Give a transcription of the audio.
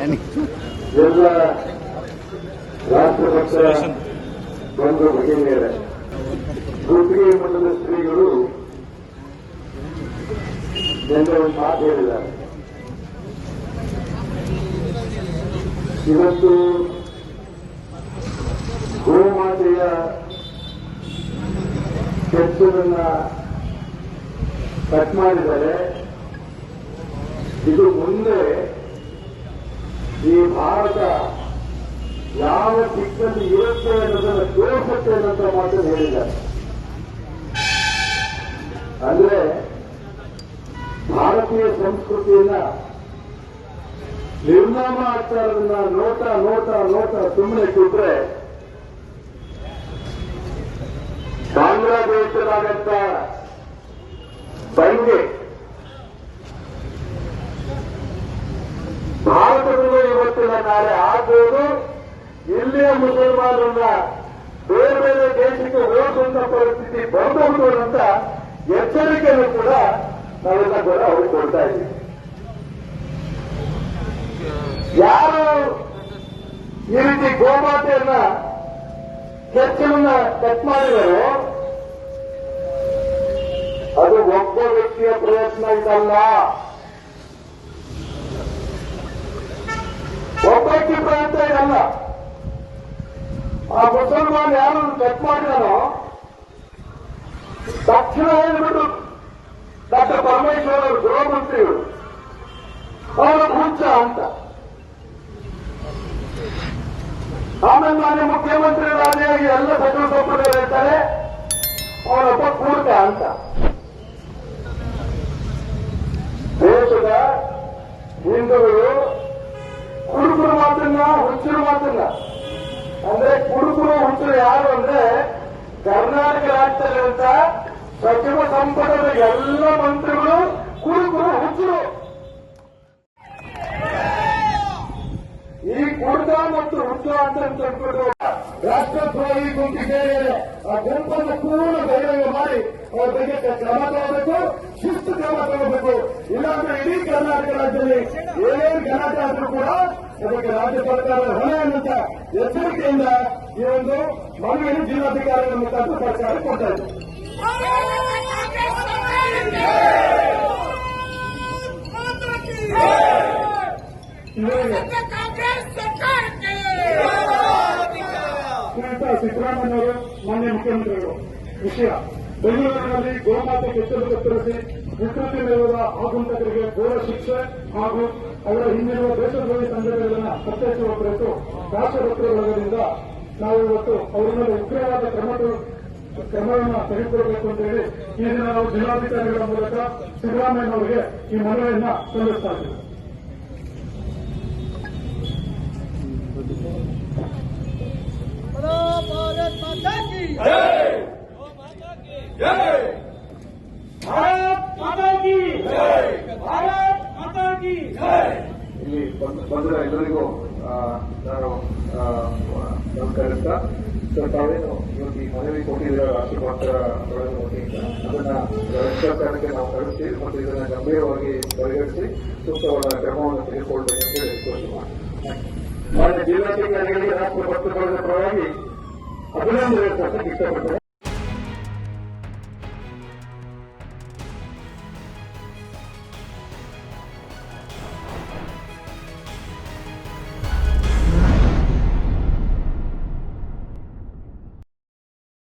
ಎಲ್ಲ ರಾಷ್ಟ್ರಪಕ್ಷ ಬಂಧು ಭಗಿನಿಯರೇ ಗುತ್ತಿಗೆ ಮಂಡಲದ ಸ್ತ್ರೀಗಳು ಜನರ ಒಂದು ಮಾತು ಹೇಳಿದ್ದಾರೆ. ಇವತ್ತು ಗೋಮಾತೆಯ ಕೆಚ್ಚಲನ್ನ ಕಟ್ ಮಾಡಿದರೆ ಇದು ಮುಂದೆ ಈ ಭಾರತ ಯಾವ ದಿಕ್ಕಲ್ಲಿ ಇರುತ್ತೆ ಅನ್ನೋದನ್ನು ತೋರಿಸುತ್ತೆ ಅನ್ನೋ ಮಾತು ಹೇಳಿದ್ದಾರೆ. ಅಂದ್ರೆ ಭಾರತೀಯ ಸಂಸ್ಕೃತಿಯನ್ನ ನಿರ್ನಾಮ ಆಗ್ತಾ ಇರೋದನ್ನ ನೋಟ ನೋಟ ನೋಟ ಸುಮ್ಮನೆ ಕೂತ್ರೆ ಬಾಂಗ್ಲಾದೇಶದಾಗಂತ ಬಂಗೆ ನಾಳೆ ಆಗ್ಬೋದು. ಇಲ್ಲಿಯ ಮುಸಲ್ಮಾನರನ್ನ ಬೇರೆ ಬೇರೆ ದೇಶಕ್ಕೆ ಹೋಗುವಂತ ಪರಿಸ್ಥಿತಿ ಬಂದು ಅಂತ ಎಚ್ಚರಿಕೆಯನ್ನು ಕೂಡ ನಾವೆಲ್ಲ ಕೂಡ ಅವರು ಕೊಡ್ತಾ ಇದ್ದೀವಿ. ಯಾರು ಈ ರೀತಿ ಗೋಮಾತೆಯನ್ನ ಚರ್ಚೆಯನ್ನ ಕಟ್ ಮಾಡಿದರು, ಅದು ಒಬ್ಬ ವ್ಯಕ್ತಿಯ ಪ್ರಯತ್ನ ಇದಲ್ಲ ಒಬ್ಬ ವ್ಯಕ್ತಿ ಪ್ರಯತ್ನ ಇದಲ್ಲ ಆ ಮುಸಲ್ಮಾನ್ ಯಾರು ಚೆಕ್ ಮಾಡಿದಾರೋ, ತಕ್ಷಣ ಹೇಳ್ಬಿಟ್ಟು ಡಾಕ್ಟರ್ ಪರಮೇಶ್ವರ್ ಅವರು ಗೃಹ ಮಂತ್ರಿಗಳು ಅವರ ಹುಚ್ಚ ಅಂತ. ಆಮೇಲೆ ಮಾನ್ಯ ಮುಖ್ಯಮಂತ್ರಿಗಳಾದಿಯಾಗಿ ಎಲ್ಲ ಸಚಿವ ಸಂಪುಟಗಳು ಹೇಳ್ತಾರೆ ಅವನೊಬ್ಬ ಕೂರ್ತ ಅಂತ. ದೇಶದ ಹಿಂದೂಗಳು ಕುಡುಕರು ಮಾತನ್ನ ಹುಚ್ಚರು ಮಾತನ್ನ ಅಂದ್ರೆ ಕುಡುಕರು ಹುಟ್ಟರು ಯಾರು ಅಂದ್ರೆ ಕರ್ನಾಟಕ ರಾಜ್ಯದಲ್ಲಿರುವಂತ ಸಚಿವ ಸಂಪುಟದ ಎಲ್ಲ ಮಂತ್ರಿಗಳು ಕುಡುಕರು ಹುಚ್ಚರು. ಈ ಕುಡ್ಕ ಮತ್ತು ಹುಚ್ಚ ಅಂತ ತಿಳ್ಕೊಂಡು ರಾಷ್ಟ್ರದ್ರೋಹಿ ಗುಂಪು ಸೇರಿದೆ ಆ ಗುಂಪನ್ನು ಪೂರ್ಣ ಬಹಿರಂಗ ಮಾಡಿ ಅವ್ರ ಬಗ್ಗೆ ಕ್ರಮ ತಗೋಬೇಕು, ಶಿಸ್ತು ಕ್ರಮ ತಗೋಬೇಕು. ಇಲ್ಲಾಂದ್ರೆ ಇಡೀ ಕರ್ನಾಟಕ ರಾಜ್ಯದಲ್ಲಿ ಏನೇನು ಗಲಾಟೆ ಆದ್ರೂ ಕೂಡ ಅದಕ್ಕೆ ರಾಜ್ಯ ಸರ್ಕಾರ ಹೊಣೆ ಅನ್ನುವಂತ ಎಚ್ಚರಿಕೆಯಿಂದ ಈ ಒಂದು ಮನವಿಯನ್ನು ಜಿಲ್ಲಾಧಿಕಾರಿಗಳ ಮುಖಾಂತರ ಸರ್ಕಾರ ಕೊಡ್ತಾ ಇದೆ. ಸಿದ್ದರಾಮಯ್ಯ ಸಿದ್ದರಾಮಯ್ಯವರು ಮಾನ್ಯ ಮುಖ್ಯಮಂತ್ರಿಗಳು, ವಿಷಯ. ಬೆಂಗಳೂರಿನಲ್ಲಿ ಗೋಮಾತೆ ಕೆಚ್ಚಲು ಕತ್ತರಿಸಿ, ವಿಕೃತಿ ಮೇಲೆ ಆಗುಂತಕರಿಗೆ ಘೋರ ಶಿಕ್ಷೆ ಹಾಗೂ ಅವರ ಹಿಂದಿರುವ ದೇಶದ್ರೋಹಿ ಸಂಘಟನೆಗಳನ್ನ ಪತ್ತೆಹಚ್ಚುವ ಕುರಿತು ರಾಷ್ಟ್ರಪತಿ ಬಳಗದಿಂದ ನಾವು ಇವತ್ತು ಅವರ ಮೇಲೆ ಉಗ್ರವಾದ ಕ್ರಮ ಕ್ರಮವನ್ನು ತೆಗೆದುಕೊಳ್ಳಬೇಕು ಅಂತ ಹೇಳಿ ಈ ದಿನ ನಾವು ಜಿಲ್ಲಾಧಿಕಾರಿಗಳ ಮೂಲಕ ಸಿದ್ದರಾಮಯ್ಯನವರಿಗೆ ಈ ಮನವಿಯನ್ನ ಸಲ್ಲಿಸ್ತಾ ಇದ್ದೀವಿ बोलो भारत माता की भारत माता की भारत माता की ಇಲ್ಲಿ ಬಂದ- ಬಂದಿರೋ ಎಲ್ಲರಿಗೂ ನಾನು ನಮಸ್ಕರಿಸ್ತಾ ಸೊ ತಾವೇನು ಇವತ್ತು ಈ ಮನವಿ ಕೊಟ್ಟಿದ್ದೀರ ರಾಷ್ಟ್ರಪತಿಯ ವತಿಯಿಂದ ಅದನ್ನ ರಾಜಕಾರಣಕ್ಕೆ ನಾವು ಕಳಿಸಿ ಮತ್ತು ಇದನ್ನ ಗಂಭೀರವಾಗಿ ಪರಿಗಣಿಸಿ ಸೂಕ್ತವಾದ ಕ್ರಮವನ್ನು ತೆಗೆದುಕೊಳ್ಬೇಕು ಅಂತ ಹೇಳಿ ಘೋಷಣೆ ಮಾಡಿ ಮಾನ್ಯ ಜಿಲ್ಲಾಧಿಕಾರಿಗಳಿಗೆ ರಾಷ್ಟ್ರ ಪರವಾಗಿ ಅಭಿನಂದನೆ ಇಷ್ಟಪಡ್ತೇನೆ